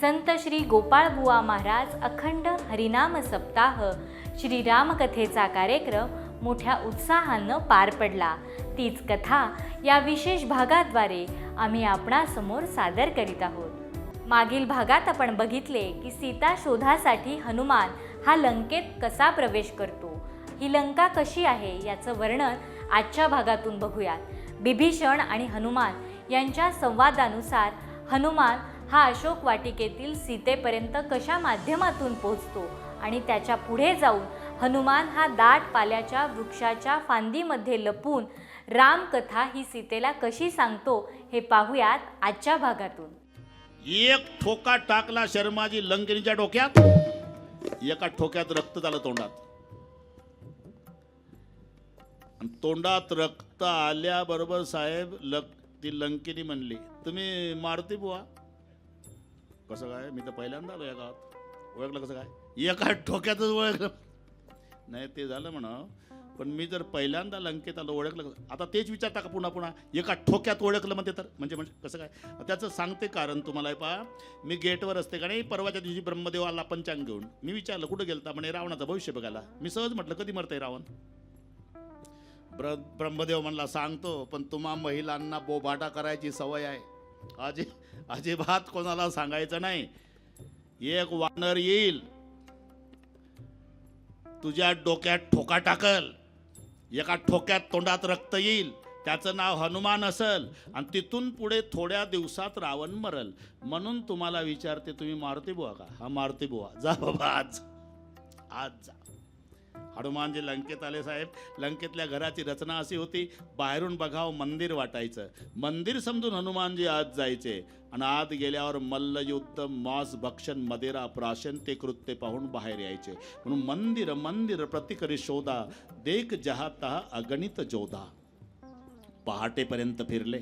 संत श्री गोपाळबुवा महाराज अखंड हरिनाम सप्ताह श्री रामकथेचा कार्यक्रम मोठ्या उत्साहानं पार पडला. तीच कथा या विशेष भागाद्वारे आम्ही आपणासमोर सादर करीत आहोत. मागील भागात आपण बघितले की सीता शोधासाठी हनुमान हा लंकेत कसा प्रवेश करतो? ही लंका कशी आहे याचं वर्णन आजच्या भागातून बघूयात. बिभीषण आणि हनुमान यांच्या संवादानुसार हनुमान हा अशोक वाटिकेतील सीतेपर्यंत कशा माध्यमातून पोहोचतो? आणि त्याच्या पुढे जाऊन हनुमान हा दाट पाल्याच्या वृक्षाच्या फांदीमध्ये लपून रामकथा ही सीतेला कशी सांगतो हे पाहूयात आजच्या भागातून. एक ठोका टाकला शर्माजी लंकिनीच्या डोक्यात. एका ठोक्यात रक्त झालं तोंडात. तोंडात रक्त आल्याबरोबर साहेब लक ती लंकिनी म्हणली तुम्ही मारुती बुवा कसं काय? मी तर पहिल्यांदा आलो या गावात. ओळखलं कसं काय? एका ठोक्यातच ओळखलं. नाही ते झालं म्हणा. पण मी जर पहिल्यांदा लंकेत आलो ओळखलं कसं? आता तेच विचारता का पुन्हा पुन्हा. एका ठोक्यात ओळखलं म्हणते तर? म्हणजे म्हणजे कसं काय? त्याचं सांगते कारण तुम्हाला हे पहा. मी गेटवर असते का नाही? परवाच्या दिवशी ब्रह्मदेव आला पंचांग घेऊन. मी विचारलं कुठं गेलता? म्हणे रावणाचं भविष्य बघायला. मी सहज म्हटलं कधी मरतंय रावण? ब्र ब्रह्मदेव म्हणला सांगतो पण तुम्हा महिलांना बोभाटा करायची सवय आहे. अजि अजिबात कोणाला सांगायचं नाही. एक वानर येईल. तुझ्या डोक्यात ठोका टाकल. एका ठोक्यात तोंडात रक्त येईल. त्याचं नाव हनुमान असल. आणि तिथून पुढे थोड्या दिवसात रावण मरल. म्हणून तुम्हाला विचारते तुम्ही मारुती बुवा का? हा मारुती बुवा जा बाबा आज. आज जा. हनुमानजी लंकेत आले साहेब. लंकेतल्या घराची रचना अशी होती बाहेरून बघावं हो मंदिर वाटायचं. मंदिर समजून हनुमानजी आत जायचे. आणि आत गेल्यावर मल्लयुद्ध मांस भक्षण मदिरा प्राशन ते कृत्य पाहून बाहेर यायचे. म्हणून मंदिर मंदिर प्रतिकरी शोधा देख जहाता अगणित जोधा. पहाटेपर्यंत फिरले.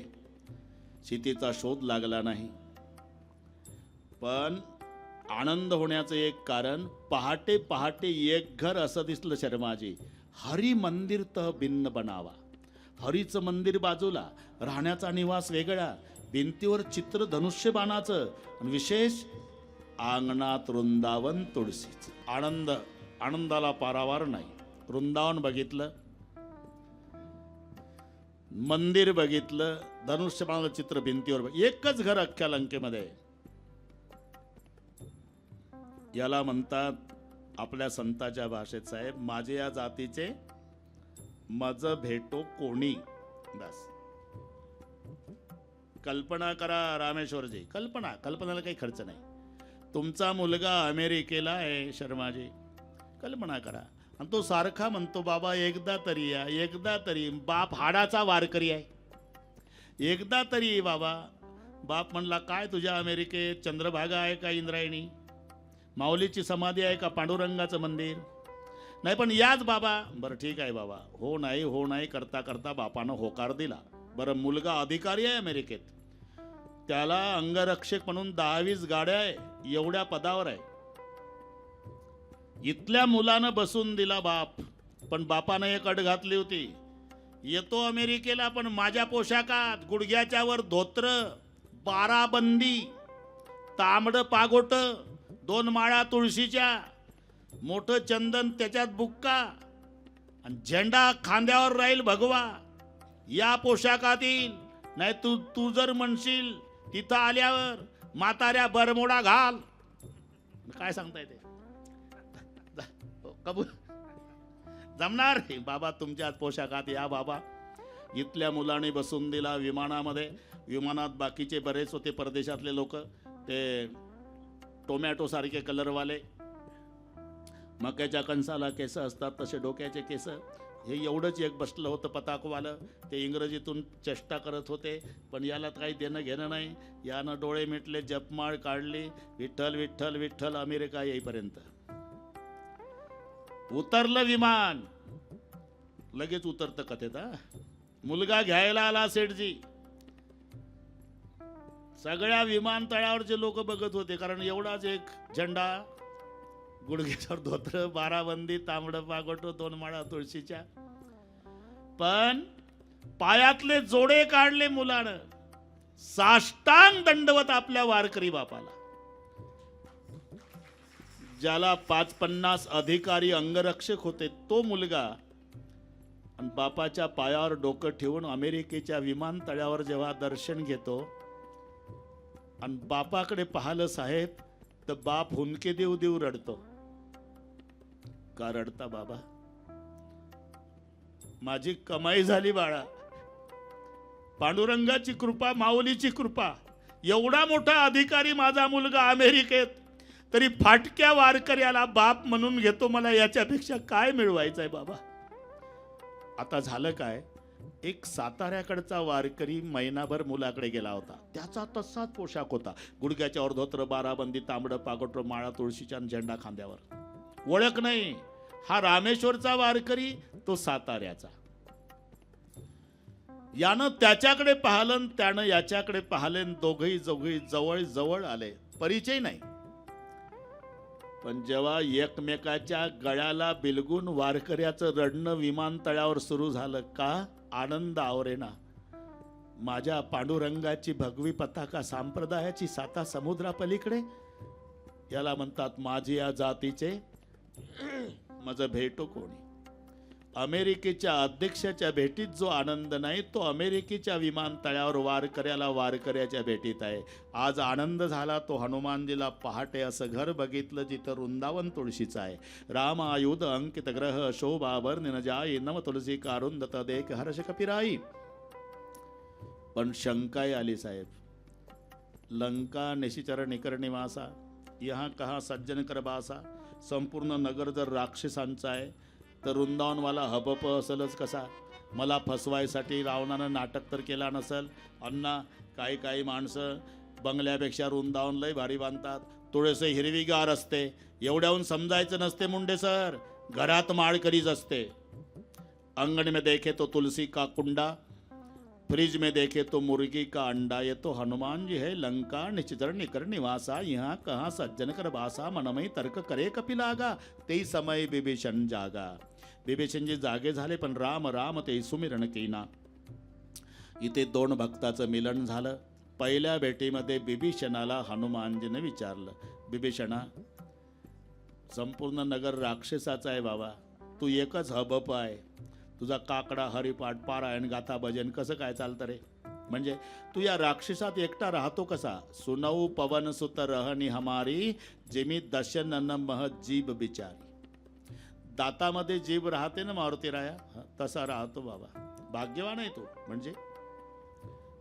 सीतेचा शोध लागला नाही. पण आनंद होण्याचं एक कारण पहाटे पहाटे एक घर असं दिसलं शर्माजी. हरी मंदिर तह भिन्न बनावा. हरीचं मंदिर बाजूला राहण्याचा निवास वेगळा भिंतीवर चित्र धनुष्यबाणाचं आणि विशेष अंगणात वृंदावन तुळशीचं. आनंद आनंदाला पारावार नाही. वृंदावन बघितलं मंदिर बघितलं धनुष्यबाणाचं चित्र भिंतीवर बघ- एकच घर अख्ख्या लंकेमध्ये. आहे. याला म्हणतात आपल्या संताच्या भाषेत साहेब माझे या जातीचे मज भेटो कोणी? बस. कल्पना करा रामेश्वरजी. कल्पना कल्पनाला काही खर्च नाही. तुमचा मुलगा अमेरिकेला आहे शर्माजी. कल्पना करा. आणि तो सारखा म्हणतो बाबा एकदा तरी या एकदा तरी बाप हाडाचा वारकरी आहे. एकदा तरी बाबा. बाप म्हणला काय तुझ्या अमेरिकेत चंद्रभागा आहे का इंद्रायणी? माऊलीची समाधी आहे का पांडुरंगाचं मंदिर? नाही पण याच बाबा बरं ठीक आहे बाबा. हो नाही हो नाही करता करता बापानं होकार दिला. बरं मुलगा अधिकारी आहे अमेरिकेत. त्याला अंगरक्षक म्हणून दहावीस गाड्या आहे एवढ्या पदावर आहे. इथल्या मुलानं बसून दिला बाप पण बापानं एक अट घातली होती. येतो अमेरिकेला पण माझ्या पोशाखात गुडघ्याच्यावर धोत्र बाराबंदी तांबड पागोट दोन माळा तुळशीच्या मोठं चंदन त्याच्यात बुक्का आणि झेंडा खांद्यावर राहील भगवा. या पोशाखात येईल नाही तू तू जर म्हणशील तिथं आल्यावर म्हाताऱ्या बरमोडा घाल. काय सांगता येते हो, कबूल. जमणार? बाबा तुमच्या पोशाखात या बाबा. इथल्या मुलाने बसून दिला विमानामध्ये. विमानात बाकीचे बरेच होते परदेशातले लोक. ते टोमॅटोसारखे कलरवाले मक्याच्या कणसाला केस असतात तसे डोक्याचे केस. हे एवढंच एक बसलं होतं पताकवालं. ते इंग्रजीतून चेष्टा करत होते पण याला काही देणं घेणं नाही. यानं डोळे मिटले जपमाळ काढली. विठ्ठल विठ्ठल विठ्ठल अमेरिका येईपर्यंत. उतरलं विमान. लगेच उतरतं कथेत मुलगा घ्यायला आला सेठजी. सगळ्या विमानतळावरचे लोक बघत होते कारण एवढाच एक झेंडा गुडघ्याच्यावर धोत्र बाराबंदी तांबडं पागोट दोन माळा तुळशीच्या. पण पायातले जोडे काढले मुलानं. साष्टांग दंडवत आपल्या वारकरी बापाला. ज्याला पाच पन्नास अधिकारी अंगरक्षक होते तो मुलगा आणि बापाच्या पायावर डोकं ठेवून अमेरिकेच्या विमानतळावर जेव्हा दर्शन घेतो आणि बापाकडे पाहिलं साहेब तर बाप हुंके देऊ देऊ रडतो. का रडता बाबा? माझी कमाई झाली बाळा. पांडुरंगाची कृपा माऊलीची कृपा. एवढा मोठा अधिकारी माझा मुलगा अमेरिकेत तरी फाटक्या वारकऱ्याला बाप म्हणून घेतो मला याच्यापेक्षा काय मिळवायचंय बाबा? आता झालं काय? एक साताऱ्याकडचा वारकरी महिनाभर मुलाकडे गेला होता. त्याचा तसाच पोशाख होता. गुडघ्याच्या अर्धोत्र बाराबंदी तांबडं पागोटर माळा तुळशीच्या झेंडा खांद्यावर. ओळख नाही. हा रामेश्वरचा वारकरी तो साताऱ्याचा. यानं त्याच्याकडे पाहिलं त्यानं याच्याकडे पाहलेन दोघही जोघही जवळ जवळ आले. परिचय नाही. पण जेव्हा एकमेकाच्या गळ्याला बिलगून वारकऱ्याचं रडणं विमानतळावर सुरू झालं का? आनंद आवरेना. माझ्या पांडुरंगाची भगवी पताका सांप्रदायाची साता समुद्रापलीकडे. याला म्हणतात माझी या जातीचे. माझं भेटो कोणी. अमेरिकेच्या अध्यक्षाच्या भेटीत जो आनंद नाही तो अमेरिकेच्या विमानतळावर वारकऱ्याला वारकऱ्याच्या भेटीत आहे. आज आनंद झाला तो हनुमानजीला पहाटे असं घर बघितलं जिथं वृंदावन तुळशीचं आहे. राम आयुध अंकित ग्रह शोभा वर्णन नव तुलसी कारुंदत देख हर्ष कपिराई. पण शंकाही आली साहेब. लंका निशिचर निकर निवासा. यहाँ कहा सज्जन करबासा संपूर्ण नगर जर राक्षसांचा आहे तर वृंदावनवाला हबप असेलच कसा? मला फसवायसाठी रावणानं नाटक तर केला नसेल. अण्णा काही काही माणसं बंगल्यापेक्षा वृंदावन लय भारी बांधतात. थोडेसे हिरवीगार असते. एवढ्याहून समजायचं नसते मुंडे सर. घरात माळ करीच असते. अंगण में देखे तो तुलसी का कुंडा फ्रिज में देखे तो मुर्गी का अंडा ये तो हनुमान जी है लंका निचितर निकर निवासा यहाँ कहाँ सज्जन कर बासा मनमय तर्क करे कपिलागा ते समय विभीषण जागा। बिभीषणजी जागे झाले पण राम राम ते सुमिरण केना। इथे दोन भक्ताचं मिलन झालं। पहिल्या भेटीमध्ये बिभीषणाला हनुमानजीने विचारलं बिभीषणा संपूर्ण नगर राक्षसाचा आहे बाबा तू एकच हबप आहे तुझा काकडा हरिपाठ पारायण गाथा भजन कसं काय चालतं रे? म्हणजे तू या राक्षसात एकटा राहतो कसा? सुनऊ पवन सुत रहणी हमारी जिमी दशन न मह जीभ बिचारी. दातामध्ये जीभ राहते ना मारुती राया? तसा राहतो बाबा. भाग्यवान आहे तो म्हणजे?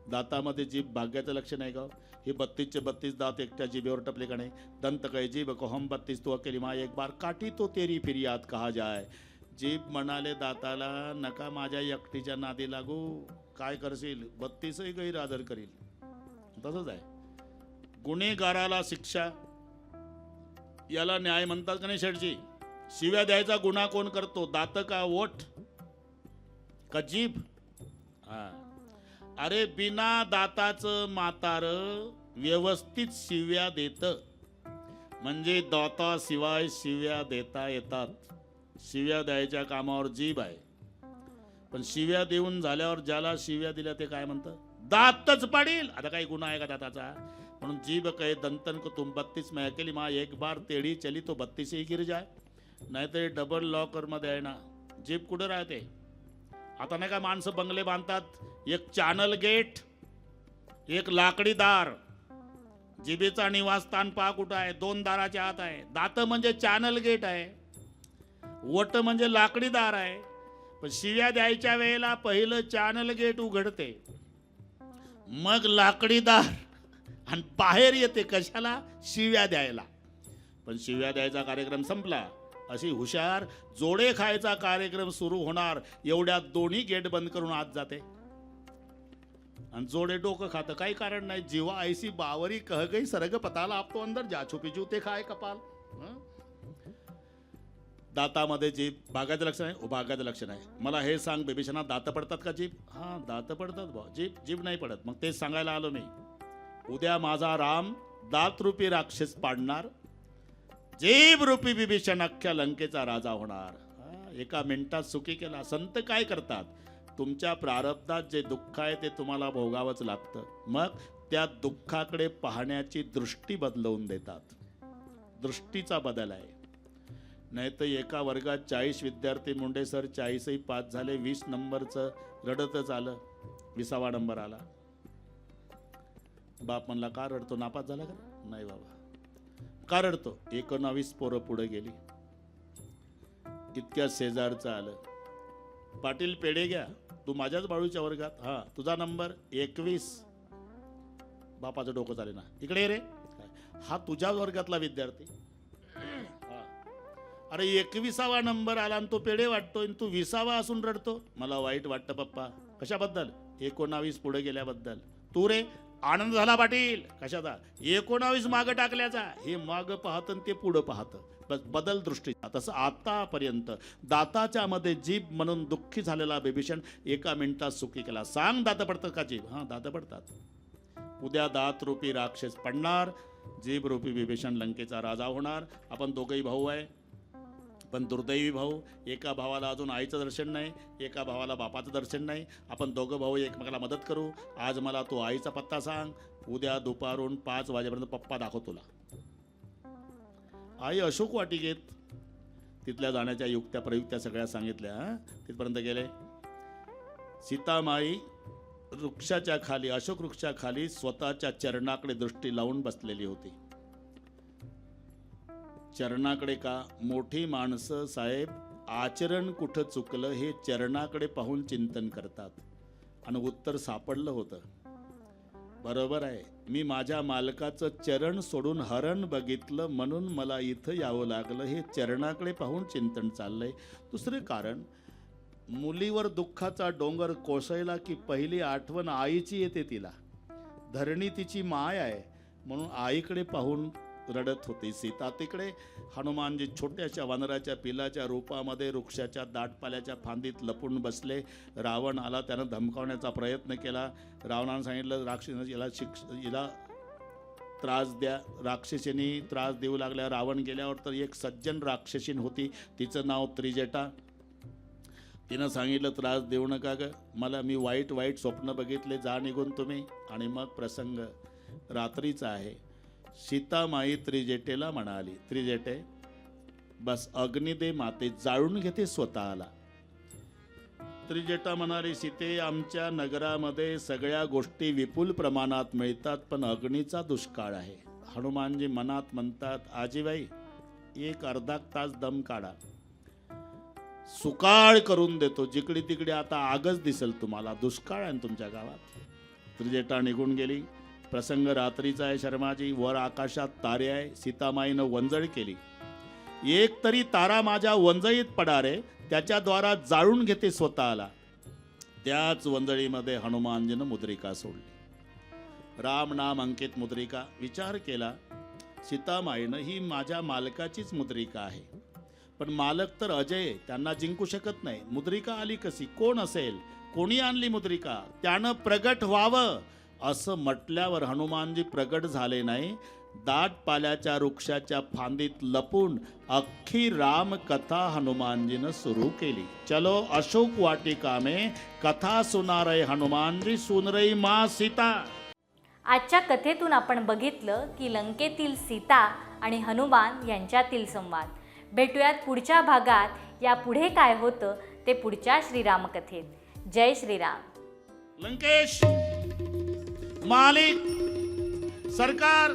दातामध्ये जीभ भाग्याचं लक्ष नाही का हो? हे बत्तीसचे बत्तीस दात एकट्या जिभेवर टपले का नाही? दंत कै जीभ को हम बत्तीस तू अकेली मा एक बार काठी तो तेरी फिर्याद कहा जाय? जीभ म्हणाले दाताला नका माझ्या एकटीच्या नादी लागू. काय करशील? बत्तीसही गैरहजर करील. तसंच आहे. गुन्हेगाराला शिक्षा. याला न्याय म्हणतात का नाही शेठजी? शिव्या द्यायचा गुन्हा कोण करतो? दात का ओठ? का जीभ? हा. अरे बिना दाताचं मातार व्यवस्थित शिव्या देत. म्हणजे दाताशिवाय शिव्या देता येतात. शिव्या द्यायच्या कामावर जीभ आहे. पण शिव्या देऊन झाल्यावर ज्याला शिव्या दिल्या ते काय म्हणतं? दातच पाडील. आता काही गुन्हा आहे का दाताचा? म्हणून जीभ कहे दंतन को तुम बत्तीस में अकेली माँ एक बार तेढी चली तो बत्तीस ही गिर जाय नाहीतर डबल लॉकरमध्ये आहे ना. जीभ कुठं राहते? आता नाही का माणसं बंगले बांधतात? एक चॅनल गेट एक लाकडीदार. जिबेचा निवासस्थान पहा कुठं आहे? दोन दाराच्या आत आहे. दात म्हणजे चॅनल गेट आहे. वट म्हणजे लाकडी दार आहे. पण शिव्या द्यायच्या वेळेला पहिलं चॅनल गेट उघडते. मग लाकडी दार आणि बाहेर येते कशाला? शिव्या द्यायला. पण शिव्या द्यायचा कार्यक्रम संपला. अशी हुशार जोडे खायचा कार्यक्रम सुरू होणार. एवढ्या दोन्ही गेट बंद करून आत जाते. आणि जोडे डोकं खातं. काही कारण नाही. जेव्हा ऐसी बावरी कह गई सरग पताला आपतो अंदर. जा छुपी जूते खाय कपाल. दातामध्ये जीभ. बागायचं लक्षण आहे? ओ बागायचं लक्षण आहे. मला हे सांग बेबिशांना दात पडतात का जीभ? हां दात पडतात बा जीभ जीभ नाही पडत. मग तेच सांगायला आलो मी. उद्या माझा राम दातरूपी राक्षस पाडणार. जीभ रूपी बिभीषण अख्ख्या लंकेचा राजा होणार. एका मिनिटात सुखी केला. संत काय करतात? तुमच्या प्रारब्धात जे दुःख आहे ते तुम्हाला भोगावंच लागतं. मग त्या दुःखाकडे पाहण्याची दृष्टी बदलवून देतात. दृष्टीचा बदल आहे. नाही तर एका वर्गात चाळीस विद्यार्थी मुंडे सर चाळीसही पास झाले वीस नंबरचं रडतच आलं विसावा नंबर आला. बाप म्हणला का रडतो? नापास झाला का? नाही बाबा. का रडतो? एकोणावीस पोरं पुढे गेली. इतक्या शेजारचं आलं. पाटील पेढे घ्या. तू माझ्याच बाळूच्या वर्गात. हा तुझा नंबर एकवीस. बापाचं डोकं चाले ना इकडे रे. हा तुझ्याच वर्गातला विद्यार्थी. अरे एकविसावा नंबर आला आणि तो पेढे वाटतोय आणि तू विसावा असून रडतो. मला वाईट वाटतं पप्पा. कशाबद्दल? एकोणावीस पुढे गेल्याबद्दल. तू रे आनंद झाला पाटील. कशाचा? एकोणावीस मागं टाकल्याचा. हे मागं पाहतं ते पुढं पाहतं. बस बदल दृष्टी. तसं आतापर्यंत दाताच्या मध्ये जीभ म्हणून दुःखी झालेला बिभीषण एका मिनिटात सुखी केला. सांग दात पडतं का जीभ? हां दात पडतात. उद्या दात रूपी राक्षस पडणार जीभ रूपी विभीषण लंकेचा राजा होणार. आपण दोघंही भाऊ आहे. पण दुर्दैवी भाऊ एका भावाला अजून आईचं दर्शन नाही एका भावाला बापाचं दर्शन नाही. आपण दोघं भाऊ एकमेकाला मदत करू. आज मला तू आईचा पत्ता सांग. उद्या दुपारून पाच वाजेपर्यंत पप्पा दाखव तुला. आई अशोक वाटिकेत. तिथल्या जाण्याच्या युक्त्या प्रयुक्त्या सगळ्या सांगितल्या तिथपर्यंत गेले. सीतामाई वृक्षाच्या खाली अशोक वृक्षाखाली स्वतःच्या चरणाकडे दृष्टी लावून बसलेली होती. चरणाकडे का? मोठी माणसं साहेब आचरण कुठं चुकलं हे चरणाकडे पाहून चिंतन करतात. आणि उत्तर सापडलं होतं. बरोबर आहे मी माझ्या मालकाचं चरण सोडून हरण बघितलं म्हणून मला इथं यावं लागलं हे चरणाकडे पाहून चिंतन चाललंय. दुसरं कारण मुलीवर दुःखाचा डोंगर कोसळला की पहिली आठवण आईची येते तिला. धरणी तिची माय आहे म्हणून आईकडे पाहून रडत होती. सीता तिकडे हनुमानजी छोट्याशा वानराच्या पिलाच्या रूपामध्ये वृक्षाच्या दाटपाल्याच्या फांदीत लपून बसले. रावण आला त्यानं धमकावण्याचा प्रयत्न केला. रावणानं सांगितलं राक्षस याला शिक्ष हिला त्रास द्या. राक्षसीनी त्रास देऊ लागल्या. रावण गेल्यावर तर एक सज्जन राक्षसीन होती. तिचं नाव त्रिजेटा. तिनं सांगितलं त्रास देऊ नका ग. मला मी वाईट वाईट स्वप्न बघितले. जा निघून तुम्ही. आणि मग प्रसंग रात्रीचा आहे. सीतामाई त्रिजेटेला म्हणाली त्रिजेटे बस अग्निदे माते जाळून घेते स्वतःला. त्रिजेटा म्हणाली सीते आमच्या नगरामध्ये सगळ्या गोष्टी विपुल प्रमाणात मिळतात पण अग्नीचा दुष्काळ आहे. हनुमानजी मनात म्हणतात आजीबाई एक अर्धा तास दम काढा. सुकाळ करून देतो जिकडे तिकडे आता आगच दिसेल तुम्हाला दुष्काळ आहे तुमच्या गावात. त्रिजेटा निघून गेली. प्रसंग रात्रीचा आहे शर्माजी. वर आकाशात तारे आहे. सीतामाईनं वंजळ केली. एक तरी तारा माझ्या वंजळीत पडा रे त्याच्याद्वारा जाळून घेते स्वतःला. त्याच वंजळीमध्ये हनुमानजीनं मुद्रिका सोडली. राम नाम अंकित मुद्रिका. विचार केला सीतामाईनं ही माझ्या मालकाचीच मुद्रिका आहे. पण मालक तर अजय त्यांना जिंकू शकत नाही. मुद्रिका आली कशी? कोण असेल? कोणी आणली मुद्रिका? त्यानं प्रगट व्हावं. असं म्हटल्यावर हनुमानजी प्रगट झाले नाही. दाट पाल्याच्या वृक्षाच्या फांदीत लपून अख्खी राम कथा हनुमानजीनं सुरू केली. चलो अशोक वाटिका में कथा सुनारय हनुमानजी सुन रही मा सीता. आजच्या कथेतून आपण बघितलं की लंकेतील सीता आणि हनुमान यांच्यातील संवाद. भेटूयात पुढच्या भागात. या पुढे काय होतं ते पुढच्या श्रीरामकथेत. जय श्रीराम. लंकेश! मालिक, सरकार।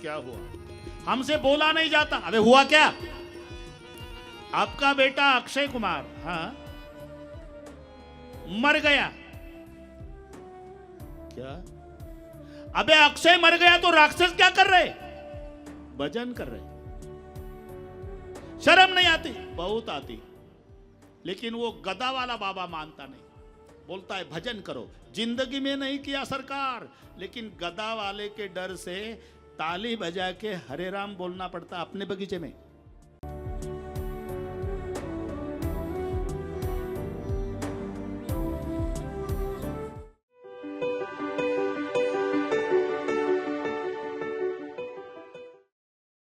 क्या हुआ? हमसे बोला नहीं जाता। अबे हुआ क्या? आपका बेटा अक्षय कुमार हाँ मर गया। क्या? अबे अक्षय मर गया तो राक्षस क्या कर रहे? भजन कर रहे। शर्म नहीं आती? बहुत आती। लेकिन वो गदा वाला बाबा मानता नहीं। बोलता है भजन करो. जिंदगी में नहीं किया सरकार लेकिन गदा वाले के डर से ताली बजा के हरे राम बोलना पड़ता अपने बगीचे में।